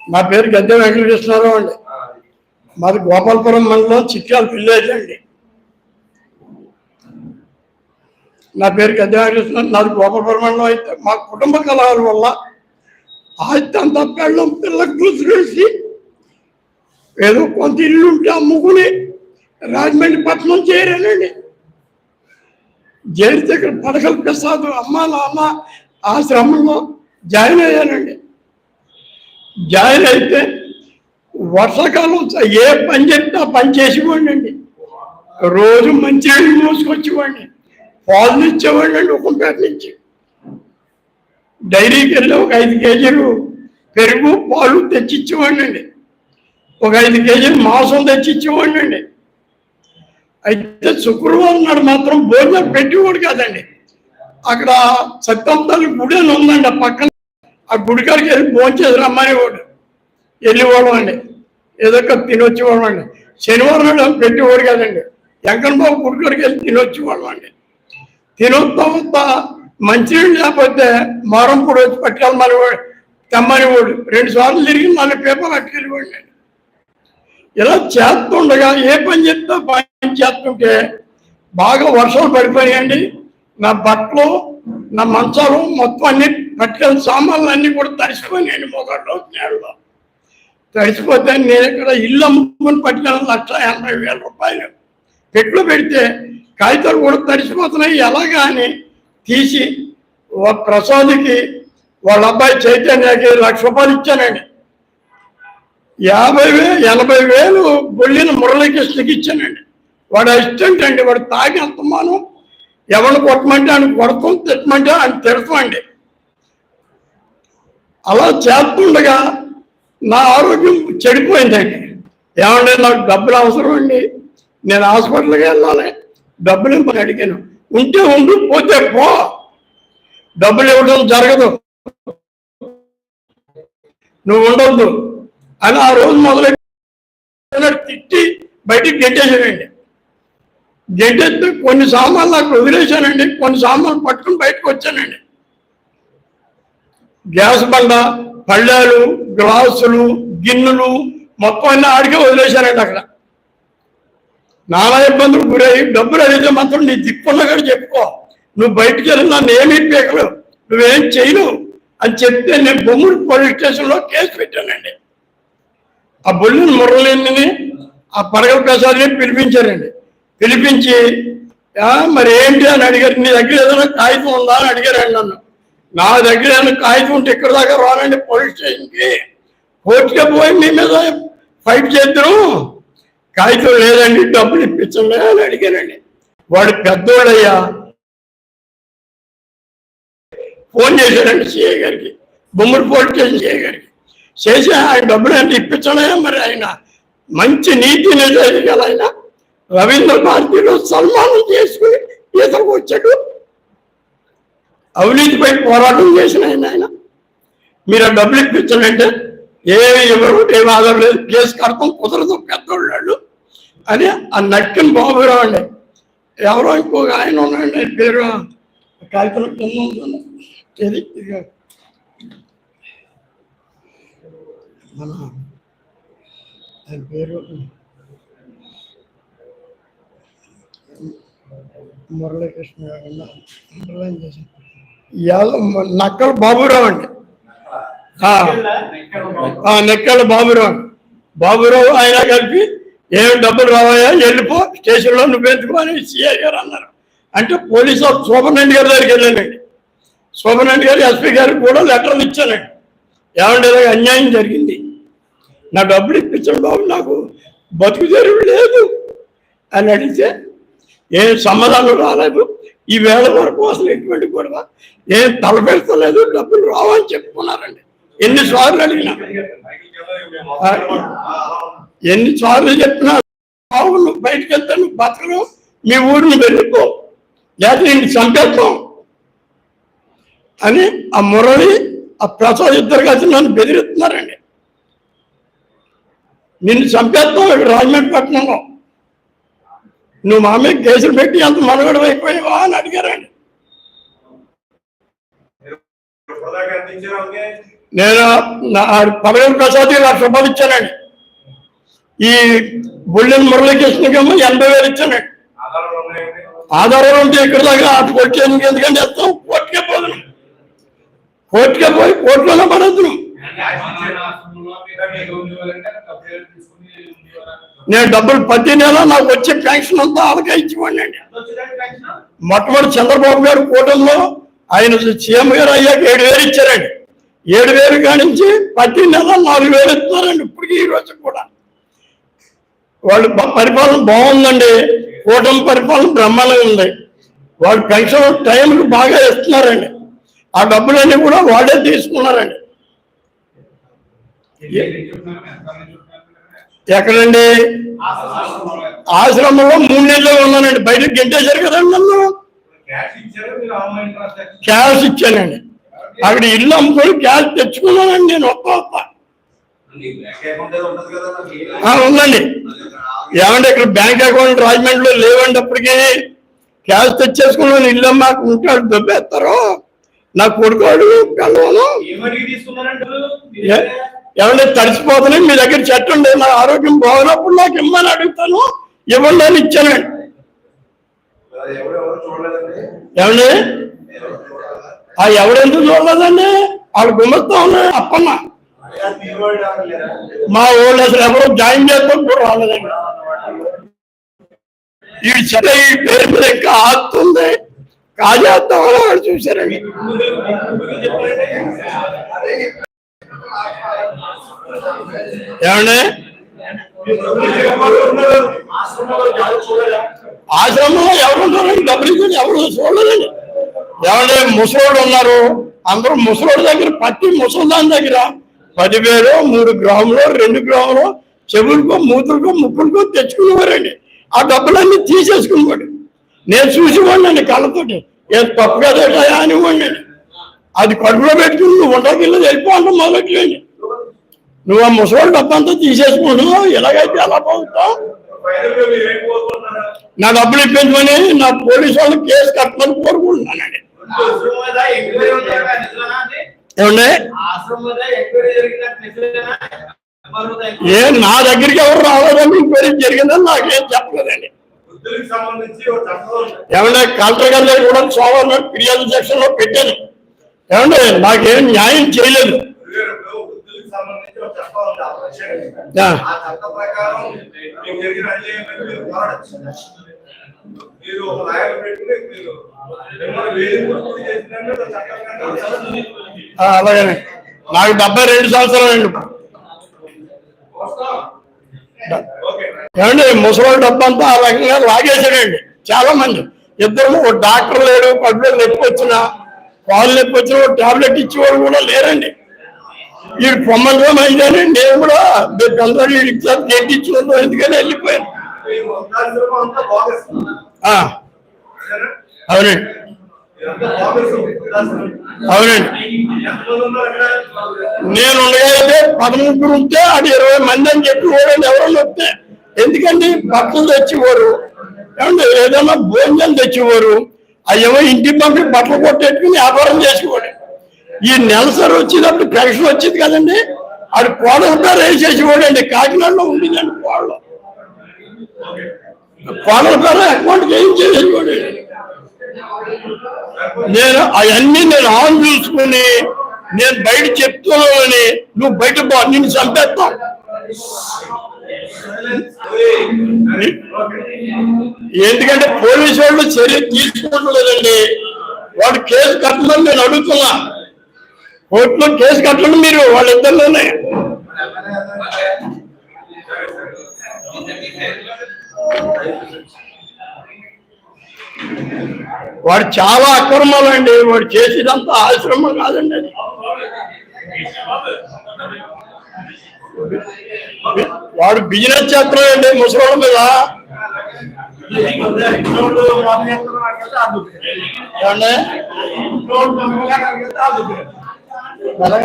నా పేరు గద్దె వెంకటకృష్ణారావు అండి. మాది గోపాలపురం మండలం చిట్యాల విలేజ్ అండి. నా పేరు గద్దె వెంకటకృష్ణ నాది గోపాలపురం మండలం. అయితే మా కుటుంబ కలహాల వల్ల ఆస్తి అంతా పెళ్ళం పిల్లలకు గుర్తులేసి ఏదో కొంత ఇల్లు ఉంటే అమ్ముకుని రాజమండ్రి పట్టణం చేరానండి. చేరితే ఇక్కడ పడకల ప్రసాద్ అమ్మ నాన్న ఆశ్రమంలో జాయిన్ అయ్యానండి. జాయిన్ అయితే వర్షాకాలం ఏ పని చెప్తే ఆ పని చేసేవాడిని అండి రోజు మంచి నీళ్ళు మోసుకొచ్చేవాడిని. పాలు ఇచ్చేవాడిని అండి ఒకంపేట నుంచి. డైరీకి వెళ్ళి ఒక ఐదు కేజీలు పెరుగు పాలు తెచ్చిచ్చేవాడిని అండి ఒక ఐదు కేజీలు మాంసం తెచ్చిచ్చేవాడిని అండి. అయితే శుక్రవారం నాడు మాత్రం భోజనం పెట్టేవాడు కాదండి. అక్కడ సత్యంతాలు గుడి అని ఉందండి ఆ పక్కన. ఆ గుడికాడికి వెళ్ళి భోంచేసి రమ్మనేవాడు. వెళ్ళేవాడు అండి. ఏదో ఒక తినొచ్చేవాడు అండి. శనివారం నాడు పెట్టేవాడు కాదండి. వెంకన్న బాబు గుడికాడికి వెళ్ళి తినొచ్చేవాడు అండి. తినొత్త మంచినీళ్ళు లేకపోతే మారం కూడా వచ్చి తెమ్మని వాడు రెండు సార్లు తిరిగి నన్ను పేపర్ పట్టుకెళ్ళేవాడు అండి. ఇలా చేస్తుండగా ఏ పని చెప్తే పని చేస్తుంటే బాగా వర్షాలు పడిపోయాయండి నా బట్టలు నా మంచాలు మొత్తం అన్ని పట్టుకెళ్ళి సామాన్లు అన్నీ కూడా తడిసిపోయినాయండి మొదట్లో నేలలో. తడిసిపోతే నేను ఇక్కడ ఇల్లు అమ్ముకుని పట్టుకెళ్ళి లక్ష ఎనభై వేల రూపాయలు. పెట్లు పెడితే కాగితాలు కూడా తడిసిపోతున్నాయి. ఎలాగా అని తీసి ప్రసాద్కి వాళ్ళ అబ్బాయి చైతన్యకి లక్ష రూపాయలు ఇచ్చానండి. యాభై వేలు ఎనభై వేలు బొల్లిన మురళీకృష్ణకి ఇచ్చానండి వాడు అసిస్టెంట్ అండి వాడు తాగి అంతమానం ఎవరిని కొట్టమంటే ఆయన కొడతాం తిట్టమంటే ఆయన తిడతామండి. అలా చేస్తుండగా నా ఆరోగ్యం చెడిపోయిందండి. ఏమంటే నాకు డబ్బులు అవసరం అండి? నేను హాస్పిటల్కి వెళ్ళాలి. డబ్బులు ఇవ్వమని అడిగాను. ఉంటే ఉండు పోతే పో. డబ్బులు ఇవ్వడం జరగదు. నువ్వు ఉండొద్దు. అని ఆ రోజు మొదలెట్టి తిట్టి బయటికి గెట్టేసానండి గెంటేస్తే కొన్ని సామాన్లు అక్కడ వదిలేశానండి. కొన్ని సామాన్లు పట్టుకుని బయటకు వచ్చానండి. గ్యాస్ బండ పళ్ళాలు గ్లాసులు గిన్నెలు మొత్తం అన్నీ ఆడికే వదిలేశానండి అక్కడ. నానా ఇబ్బందులు గురయ్యి డబ్బులు అడిగితే మాత్రం నీ దిక్కున్న చెప్పుకో. నువ్వు బయటికి వెళ్ళి నన్ను ఏమీ పీకలు నువ్వేం చేయను అని చెప్తే నేను బొమ్మూరు పోలీస్ స్టేషన్లో కేసు పెట్టానండి. ఆ బొల్లిని మురళిని ఆ పడగల ప్రసాద్ని పిలిపించారండి. పిలిపించి మరి ఏంటి? అని అడిగారు. నీ దగ్గర ఏదైనా కాగితం ఉందా? అని అడిగారండి నన్ను. నా దగ్గర ఏదైనా కాగితం ఉంటే ఇక్కడ దాకా రానండి పోలీస్ స్టేషన్కి. కోర్టుకే పోయి మీ మీద ఫైట్ చేద్దరు. కాగితం లేదండి డబ్బులు ఇప్పించండి అని అడిగానండి వాడు పెద్దోడయ్యా. ఫోన్ చేశారండి సిఐ గారికి. బొమ్మడి పోలీస్ స్టేషన్ సిఐ గారికి. చేసి ఆయన డబ్బులు అంటే ఇప్పించలే మరి ఆయన. మంచి నీతి నిజాయితీ గల ఆయన. రవీంద్ర భారతిలో సన్మానం చేసుకుని ఈతలకు వచ్చాడు. అవినీతిపై పోరాటం చేసిన ఆయన ఆయన. మీరు ఆ డబ్బులు ఇప్పించాలంటే ఏమి ఎవరు ఏమి ఆధారం లేదు. కేసు కడతాం కుదరదు పెద్దోళ్ళు అని ఆ నక్కిన బాబురావు అండి. ఎవరో ఇంకో ఆయన ఉన్నాయండి పేరు కాగితం మన ఆయన పేరు మురళీకృష్ణ గారు అండర్లైన్ చేశాను యాదవ్ నక్కల బాబురావు అండి. ఆ, నెక్కల బాబురావు బాబురావు ఆయన కలిపి ఏం డబ్బులు రావాయా వెళ్ళిపో స్టేషన్లో నువ్వెందుకు అని సిఐ గారు అన్నారు. అంటే పోలీసు ఆఫ్ శోభనండి గారి దగ్గరికి వెళ్ళానండి. శోభనండి గారు ఎస్పీ గారికి కూడా లెటర్లు ఇచ్చానండి. ఏమంటే అన్యాయం జరిగింది. నా డబ్బులు ఇప్పించండి బాబు నాకు బతుకు తెరువు లేదు అని అడిగితే ఏం సమాధానం రాలేదు. ఈ వేళ వరకు అసలు ఎటువంటి గొడవ? ఏం తలపెడతలేదు డబ్బులు రావని చెప్పుకున్నారండి. ఎన్నిసార్లు అడిగినా. ఎన్నిసార్లు చెప్పినా బాబు నువ్వు బయటకు వెళ్తే నువ్వు బతకను మీ ఊరిని వెళ్ళిపో లేకపోతే నేను చంపేస్తాం అని ఆ మురళి ఆ ప్రసాద్ ఇద్దరు కలిసి నన్ను బెదిరిస్తున్నారండి. నిన్ను చంపేస్తావు ఇక్కడ రాజమండ్రి పట్టణంలో నువ్వు మా మీద కేసులు పెట్టి అంత మనగడ అయిపోయావా అని అడిగారండి. నేను నా పదవి ప్రసాద్ లక్ష రూపాయలు ఇచ్చానండి. ఈ బుల్లెన్ మురళీకృష్ణకేమో ఎనభై వేలు ఇచ్చానండి. ఆధారాలు ఉంటే ఇక్కడ దాకా ఆ ఎందుకంటే వేస్తాం కోర్టుకే పోదును. కోర్టుకే పోయి కోర్టులోనే పడద్దును. నేను డబ్బులు ప్రతి నెల నాకు వచ్చే పెన్షన్ అంతా వాళ్ళకే ఇచ్చివ్వండి మొట్టమొదటి చంద్రబాబు గారు కూటమిలో ఆయన సీఎం గారు అయ్యాక ఏడు వేలు ఇచ్చారండి. ఏడు వేలు కానించి ప్రతి నెల నాలుగు వేలు ఇస్తున్నారండి ఇప్పటికీ ఈ రోజు కూడా. వాళ్ళు పరిపాలన బాగుందండి. కూటమి పరిపాలన బ్రహ్మాండంగా ఉంది. వాళ్ళు పెన్షన్ టైంకి బాగా ఇస్తున్నారండి. ఆ డబ్బులన్నీ కూడా వాళ్ళే తీసుకున్నారండి. ఎక్కడండి? ఆశ్రమంలో మూడు నెలలు ఉన్నానండి. బయటకు గెంటేశారు కదండి నన్ను. క్యాష్ ఇచ్చానండి. అక్కడ ఇల్లు అమ్ముకొని క్యాష్ తెచ్చుకున్నానండి నేను ఒక్క ఒక్క. ఉందండి. ఏమంటే ఇక్కడ బ్యాంక్ అకౌంట్ రాజమండ్రిలో లేవండి అప్పటికి. క్యాష్ తెచ్చేసుకున్నాను. ఇల్లు అమ్మాకు ఉంటాడు దెబ్బేస్తారు. నా కొడుకోడు తీసుకున్నారంటే ఏమంటే తడిసిపోతున్నాయి మీ దగ్గర చెట్టు ఉండే నా ఆరోగ్యం బాగున్నప్పుడు నాకు ఇమ్మని అడుగుతాను ఇవ్వండి అని ఇచ్చానండి ఎవరెవరు ఏమండి? ఆ ఎవడెందుకు చూడలేదండి? వాళ్ళు గుమ్మస్తా ఉన్నాయి అప్పన్న. మా వాళ్ళు అసలు ఎవరో జాయిన్ చేసుకుంటూ రాలేదండి. ఈ చెట్ల ఈ పేరు మీద ఇంకా ఆస్తుంది కాజేస్తామని వాళ్ళు చూశారండి? ఏమండి? ఆశ్రమంలో ఎవరు డబ్బులు ఎవరు? చూడలేదండి ఏమంటే ముసలోడు ఉన్నారు. అందరూ ముసలోడి దగ్గర పట్టి ముసలిదాని దగ్గర. పదివేలు మూడు గ్రాములు రెండు గ్రాములు చెవులకో మూతులకో ముక్కులకో తెచ్చుకునేవారండి. ఆ డబ్బులన్నీ తీసేసుకునేవాడు. నేను చూసి వాడినండి కళ్ళతోటి. ఏ తప్పు కదటా అనివ్వండి అది కడుపులో పెట్టుకుని నువ్వు ఉండకిల్లు వెళ్ళిపోవడం మొదలెట్లేండి నువ్వు ఆ ముసలి డబ్బంతా తీసేసుకోను ఎలాగైతే ఎలా పోతావు? నా డబ్బులు ఇప్పించమని నా పోలీసు వాళ్ళు కేసు కట్టమని కోరుకుంటున్నానండి. ఆశ్రమం ఏమండి? ఏ నా దగ్గరికి ఎవరు రాలేదని ఇంక్వైరీ జరిగిందని నాకేం చెప్పలేదండి. ఏమంటే కలెక్టర్ గారి దగ్గర కూడా సోమవారం ఫిర్యాదు సెక్షన్లో పెట్టాను. ఏమంటే నాకేం న్యాయం చేయలేదు. అలాగనే నాకు డెబ్బై రెండు సంవత్సరాలు అండి ఏమండి ముసలి డబ్బంతా ఆ రకంగా లాగేశాడండి. చాలా మంది. ఇద్దరు ఒక డాక్టర్ లేడు కడుపులో నొప్పి వచ్చినా పాలు నొప్పి టాబ్లెట్ ఇచ్చేవాళ్ళు కూడా లేరండి. ఈ పొమ్మలు అయిందని నేను కూడా అందరూ గట్టి ఇచ్చిన ఎందుకని వెళ్ళిపోయాను. అవునండి. అవునండి. నేను ఉండగలిగితే పదముగ్గురు ఉంటే అది ఇరవై మంది అని చెప్పి కూడా ఎవరన్నా వస్తే. ఎందుకండి? బట్టలు తెచ్చేవారు. ఏమంటే ఏదైనా భోజనం తెచ్చేవారు. అయ్యేమో ఇంటి పంపి బట్టలు కొట్టేట్టుకుని వ్యాపారం చేసేవాడు ఈ నెలసరి వచ్చినప్పుడు పెన్షన్ వచ్చింది కదండి. అది కోడలు పేరు వేసేసేవాడు అండి కాకినాడలో ఉండిందండి కోడలు. కోడల పేరు అకౌంట్ ఏం కూడా నేను అవన్నీ నేను ఆన్ చూసుకుని నేను బయట చెప్తున్నానని నువ్వు బయట పో నిన్ను చంపేస్తావు ఎందుకంటే పోలీసు వాళ్ళు చర్య తీసుకుంటలేదండి వాడు కేసు కట్టమని నేను అడుగుతున్నా. కోర్టులో కేసు కట్టండి మీరు వాళ్ళిద్దరిలోనే వాడు చాలా అక్రమాలండి. వాడు చేసేదంతా ఆశ్రమం కాదండి అది. వాడు బిజినెస్ చేస్తున్నాడండి ముసలోళ్ళ మీద. ఏమండి?